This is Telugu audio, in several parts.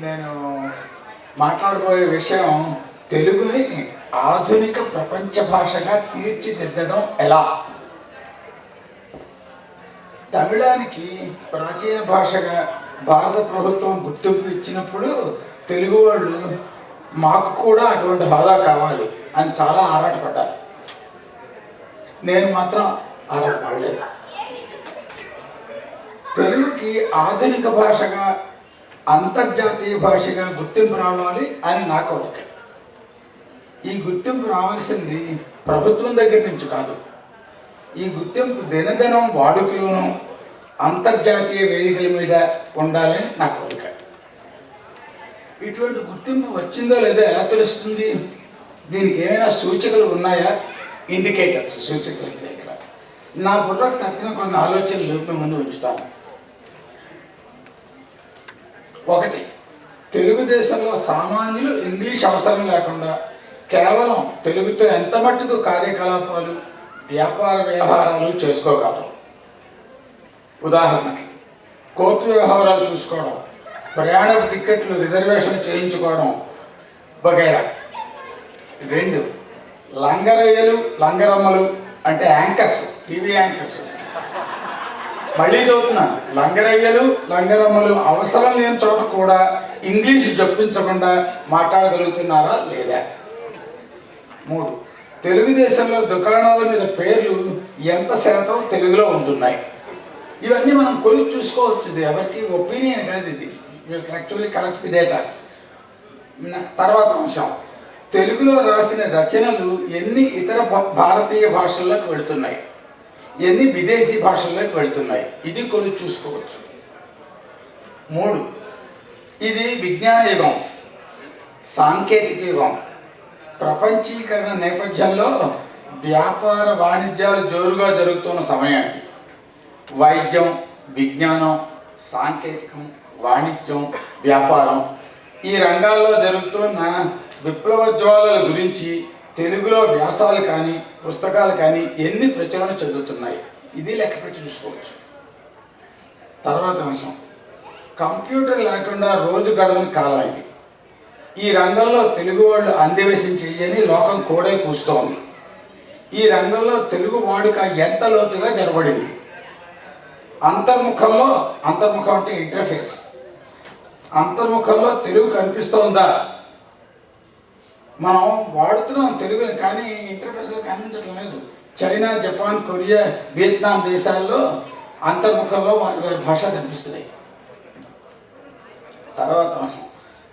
నేను మాట్లాడబోయే విషయం తెలుగుని ఆధునిక ప్రపంచ భాషగా తీర్చిదిద్దడం ఎలా? తమిళానికి ప్రాచీన భాషగా భారత ప్రభుత్వం గుర్తింపు ఇచ్చినప్పుడు తెలుగు వాళ్ళు మాకు కూడా అటువంటి హోదా కావాలి అని చాలా ఆరాటపడ్డారు. నేను మాత్రం ఆరాటపడలేదు. తెలుగుకి ఆధునిక భాషగా అంతర్జాతీయ భాషగా గుర్తింపు రావాలి అని నా కోరిక ఈ గుర్తింపు రావాల్సింది ప్రభుత్వం దగ్గర నుంచి కాదు. ఈ గుర్తింపు దినదినం వాడుకలోనూ అంతర్జాతీయ వేదికల మీద ఉండాలని నా కోరిక ఇటువంటి గుర్తింపు వచ్చిందో లేదో ఎలా తెలుస్తుంది? దీనికి ఏమైనా సూచికలు ఉన్నాయా? ఇండికేటర్స్ సూచికలు అయితే ఇక్కడ. నా బుర్రకు తట్టిన కొన్ని ఆలోచనలు మేము ముందు ఉంచుతాను. ఒకటి తెలుగుదేశంలో సామాన్యులు ఇంగ్లీష్ అవసరం లేకుండా కేవలం తెలుగుతో ఎంత మట్టుకు కార్యకలాపాలు వ్యాపార వ్యవహారాలు చేసుకోగలరు? ఉదాహరణకి కోర్టు వ్యవహారాలు చూసుకోవడం ప్రయాణ టిక్కెట్లు రిజర్వేషన్ చేయించుకోవడం వగైరా. రెండు లంగరయ్యలు లంగరమ్మలు అంటే యాంకర్స్ టీవీ యాంకర్స్. మళ్ళీ చదువుతున్నాను లంగరయ్యలు లంగరమ్మలు అవసరం లేని చోట కూడా ఇంగ్లీష్ జప్పించకుండా మాట్లాడగలుగుతున్నారా లేదా? మూడు. తెలుగుదేశంలో దుకాణాల మీద పేర్లు ఎంత శాతం తెలుగులో ఉంటున్నాయి? ఇవన్నీ మనం కొని చూసుకోవచ్చు. ఇది ఎవరికి ఒపీనియన్ కాదు ఇది. యాక్చువల్లీ కరెక్ట్ ది డేటా తర్వాత అంశం. తెలుగులో రాసిన రచనలు ఎన్ని ఇతర భారతీయ భాషల్లోకి వెళుతున్నాయి? ఎన్ని విదేశీ భాషల్లోకి వెళ్తున్నాయి? ఇది కొన్ని చూసుకోవచ్చు. మూడు ఇది విజ్ఞాన యుగం సాంకేతిక యుగం. ప్రపంచీకరణ నేపథ్యంలో వ్యాపార వాణిజ్యాలు జోరుగా జరుగుతున్న సమయానికి వైద్యం విజ్ఞానం సాంకేతికం వాణిజ్యం వ్యాపారం ఈ రంగాల్లో జరుగుతున్న విప్లవ జ్వాలల గురించి తెలుగులో వ్యాసాలు కానీ పుస్తకాలు కానీ ఎన్ని ప్రచురణ చెందుతున్నాయి? ఇది లెక్క పెట్టి చూసుకోవచ్చు. తర్వాత అంశం. కంప్యూటర్ లేకుండా రోజు గడవని కాలం ఇది. ఈ రంగంలో తెలుగు వాళ్ళు అందివేశం చేయని లోకం కోడే కూస్తోంది. ఈ రంగంలో తెలుగు వాడుక ఎంత లోతుగా జరబడింది అంతర్ముఖంలో అంతర్ముఖం అంటే ఇంటర్ఫేస్ అంతర్ముఖంలో తెలుగు కనిపిస్తోందా? మనం వాడుతున్నాం తెలుగుని కానీ ఇంటర్ఫేస్లో కనిపించటం లేదు. చైనా జపాన్ కొరియా వియత్నాం దేశాల్లో అంతర్ముఖంలో వారి వారి భాష కనిపిస్తున్నాయి. తర్వాత అంశం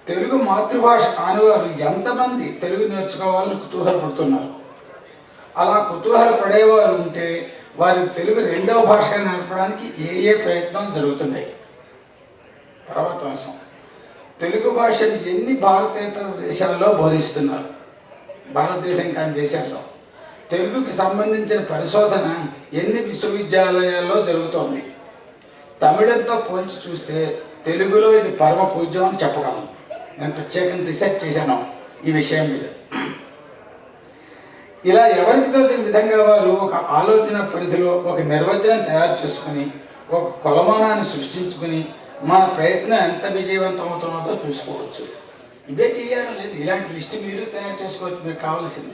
తెలుగు మాతృభాష కానివారు ఎంతమంది తెలుగు నేర్చుకోవాలని కుతూహలపడుతున్నారు అలా కుతూహల పడేవారు ఉంటే వారికి తెలుగు రెండవ భాషగా నేర్పడానికి ఏ ఏ ప్రయత్నాలు జరుగుతున్నాయి? తర్వాత అంశం తెలుగు భాషను ఎన్ని భారతేతర దేశాల్లో బోధిస్తున్నారు? భారతదేశం కాని దేశాల్లో. తెలుగుకి సంబంధించిన పరిశోధన ఎన్ని విశ్వవిద్యాలయాల్లో జరుగుతోంది? తమిళంతో పోల్చి చూస్తే తెలుగులో ఇది పరమ పూజ్యం అని చెప్పగలను. నేను ప్రత్యేకంగా రీసెర్చ్ చేశాను ఈ విషయం మీద. ఇలా ఎవరికి తోచిన విధంగా వారు ఒక ఆలోచన పరిధిలో ఒక నిర్వచనం తయారు చేసుకుని ఒక కొలమానాన్ని సృష్టించుకుని మన ప్రయత్నం ఎంత విజయవంతం అవుతున్నదో చూసుకోవచ్చు. ఇవే చేయాలి లేదు ఇలాంటి లిస్ట్ మీరు తయారు చేసుకోవచ్చు మీకు కావాల్సింది.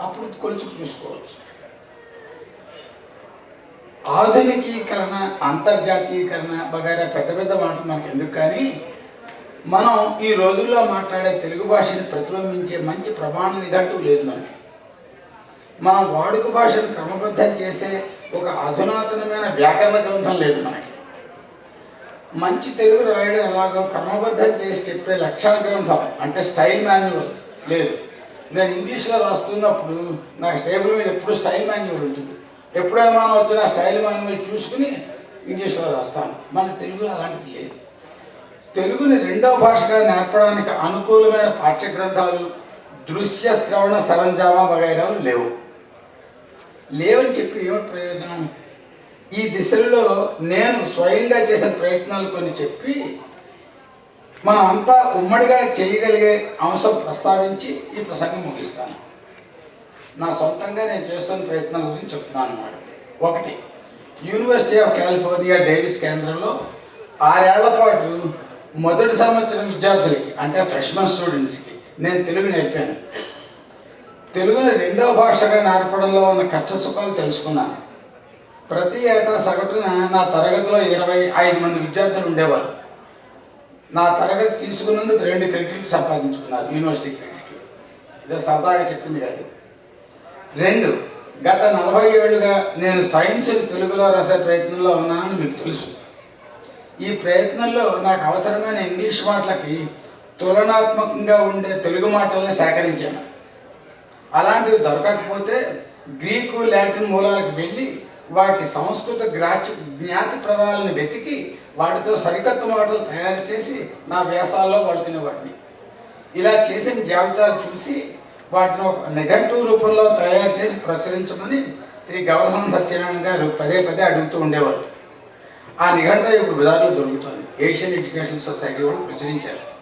అప్పుడు కొంచెం చూసుకోవచ్చు. ఆధునికీకరణ అంతర్జాతీయకరణ బగారా పెద్ద పెద్ద మాటలు మనకు ఎందుకు కానీ మనం ఈ రోజుల్లో మాట్లాడే తెలుగు భాషని ప్రతిబింబించే మంచి ప్రమాణ నిఘంటువు లేదు మనకి. మనం వాడుక భాషను క్రమబద్ధం చేసే ఒక అధునాతనమైన వ్యాకరణ గ్రంథం లేదు మనకి. మంచి తెలుగు రాయడం ఎలాగో క్రమబద్ధం చేసి చెప్పే లక్షణ గ్రంథం అంటే స్టైల్ మాన్యువల్. లేదు. నేను ఇంగ్లీష్లో రాస్తున్నప్పుడు నాకు టేబుల్ మీద ఎప్పుడు స్టైల్ మాన్యువల్ ఉంటుంది. ఎప్పుడైనా మనం వచ్చిన స్టైల్ మాన్యువల్ చూసుకుని ఇంగ్లీష్లో రాస్తాను. మన తెలుగులో అలాంటిది లేదు. తెలుగుని రెండవ భాషగా నేర్పడానికి అనుకూలమైన పాఠ్య గ్రంథాలు దృశ్య శ్రవణ సరంజామా వగైరాలు లేవు. లేవని చెప్పి ఏమిటి ప్రయోజనం? ఈ దిశల్లో నేను స్వయంగా చేసిన ప్రయత్నాలు కొన్ని చెప్పి మనం అంతా ఉమ్మడిగా చేయగలిగే అంశం ప్రస్తావించి ఈ ప్రసంగం ముగిస్తాను. నా సొంతంగా నేను చేస్తున్న ప్రయత్నాల గురించి చెప్తున్నాను అన్నమాట. ఒకటి యూనివర్సిటీ ఆఫ్ కాలిఫోర్నియా డేవిస్ కేంద్రంలో ఆరేళ్ళ పాటు మొదటి సంవత్సరం విద్యార్థులకి అంటే ఫ్రెష్మన్ స్టూడెంట్స్కి నేను తెలుగు నేర్పాను. తెలుగుని రెండవ భాషగా నేర్పడంలో ఉన్న కష్ట సుఖాలు తెలుసుకున్నాను. ప్రతి ఏటా సగటున నా తరగతిలో ఇరవై ఐదు మంది విద్యార్థులు ఉండేవారు. నా తరగతి తీసుకున్నందుకు రెండు క్రెడిట్లు సంపాదించుకున్నారు యూనివర్సిటీ క్రెడిట్లు. ఇదే సరదాగా చెప్పింది కాదు రెండు గత నలభై ఏళ్ళుగా నేను సైన్స్ తెలుగులో రాసే ప్రయత్నంలో ఉన్నానని మీకు తెలుసు. ఈ ప్రయత్నంలో నాకు అవసరమైన ఇంగ్లీష్ మాటలకి తులనాత్మకంగా ఉండే తెలుగు మాటలను సేకరించాను. అలాంటివి దొరకకపోతే గ్రీకు లాటిన్ మూలాలకు వెళ్ళి వాటి సంస్కృత గ్రాచి జ్ఞాతి పదాలను వెతికి వాటితో సరికొత్త మాటలు తయారు చేసి నా వ్యాసాల్లో వాడుకునేవాడిని ఇలా చేసిన జాబితాలు చూసి వాటిని ఒక నెగటివ్ రూపంలో తయారు చేసి ప్రచురించమని శ్రీ గౌరసం సత్యనారాయణ గారు పదే పదే అడుగుతూ ఉండేవారు. ఆ నిఘంట ఇప్పుడు బజార్లో దొరుకుతుంది. ఏషియన్ ఎడ్యుకేషన్ సొసైటీ కూడా ప్రచురించారు.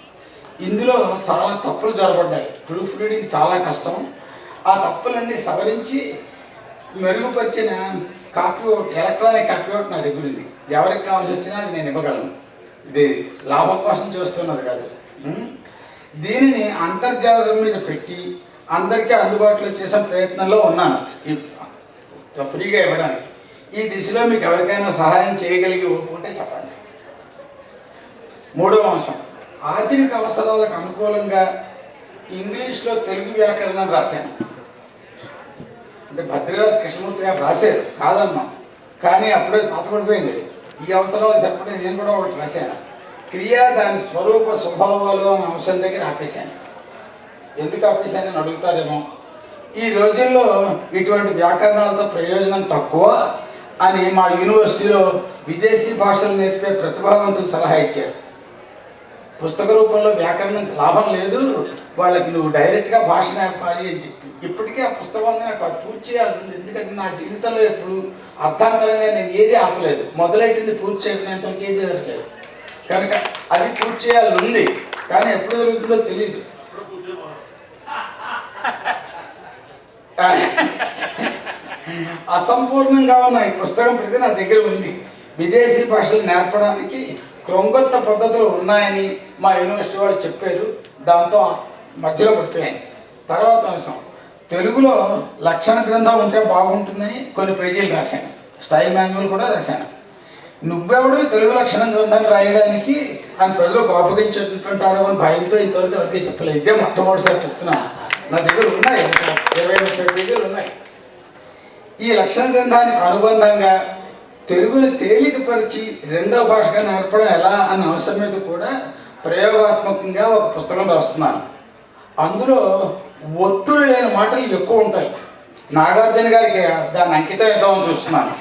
ఇందులో చాలా తప్పులు జరబడ్డాయి ప్రూఫ్ రీడింగ్ చాలా కష్టం. ఆ తప్పులన్నీ సవరించి మెరుగుపరిచిన కాపీ ఎలక్ట్రానిక్ కాపీ నా దగ్గర ఉంది. ఎవరికి కావాల్సి వచ్చినా అది నేను ఇవ్వగలను. ఇది లాభం కోసం చేస్తున్నది కాదు. దీనిని అంతర్జాలం మీద పెట్టి అందరికీ అందుబాటులో చేసే ప్రయత్నంలో ఉన్నాను. ఫ్రీగా ఇవ్వడానికి. ఈ దిశలో మీకు ఎవరికైనా సహాయం చేయగలిగి ఒప్పుకుంటే చెప్పండి. మూడవ అంశం. ఆధునిక అవసరాలకు అనుకూలంగా ఇంగ్లీష్లో తెలుగు వ్యాకరణం రాశాను. అంటే భద్రరాజు కృష్ణమూర్తి గారు రాశారు. కాదన్నా కానీ అప్పుడే పాతపడిపోయింది. ఈ అవసరాలు సరిపడే నేను కూడా ఒకటి రాశాను. క్రియ దాని స్వరూప స్వభావాలు అనే అంశం దగ్గర ఆపేశాను. ఎందుకు ఆపేశానని అడుగుతారేమో. ఈ రోజుల్లో ఇటువంటి వ్యాకరణాలతో ప్రయోజనం తక్కువ అని మా యూనివర్సిటీలో విదేశీ భాషలు నేర్పే ప్రతిభావంతులు సలహా ఇచ్చారు. పుస్తక రూపంలో వ్యాకరణం లాభం లేదు. వాళ్ళకి నువ్వు డైరెక్ట్గా భాష నేర్పాలి అని చెప్పి. ఇప్పటికే ఆ పుస్తకం నాకు అది పూర్తి చేయాలి ఉంది. ఎందుకంటే నా జీవితంలో ఎప్పుడు అర్థాంతరంగా నేను ఏది ఆపలేదు. మొదలెట్టింది పూర్తి చేయకునేంతవరకు ఏది జరగలేదు కనుక అది పూర్తి చేయాలి ఉంది. కానీ ఎప్పుడు జరుగుతుందో తెలియదు అసంపూర్ణంగా ఉన్న ఈ పుస్తకం ప్రతి నా దగ్గర ఉంది. విదేశీ భాషలు నేర్పడానికి క్రొంగొత్త పద్ధతులు ఉన్నాయని మా యూనివర్సిటీ వాళ్ళు చెప్పారు. దాంతో మధ్యలో పడిపోయాను తర్వాత అంశం. తెలుగులో లక్షణ గ్రంథం ఉంటే బాగుంటుందని కొన్ని పేజీలు రాశాను. స్టైల్ మాన్యువల్ కూడా రాశాను. నువ్వెవడు తెలుగు లక్షణ గ్రంథం రాయడానికి అని ప్రజలకు అప్పగించుకుంటారో అని భయంతో ఇంతవరకు ఎవరికి చెప్పలేదు. ఇదే మొట్టమొదటిసారి చెప్తున్నాను నా దగ్గర ఉన్నాయి. ఇరవై ముప్పై పేజీలు ఉన్నాయి. ఈ లక్షణ గ్రంథానికి అనుబంధంగా తెలుగుని తేలికపరిచి రెండో భాషగా నేర్పడం ఎలా అన్న అంశం మీద కూడా ప్రయోగాత్మకంగా ఒక పుస్తకం రాస్తున్నాను. అందులో ఒత్తులు లేని మాటలు ఎక్కువ ఉంటాయి. నాగార్జున గారికి దాన్ని అంకితం ఇద్దామని చూస్తున్నాను.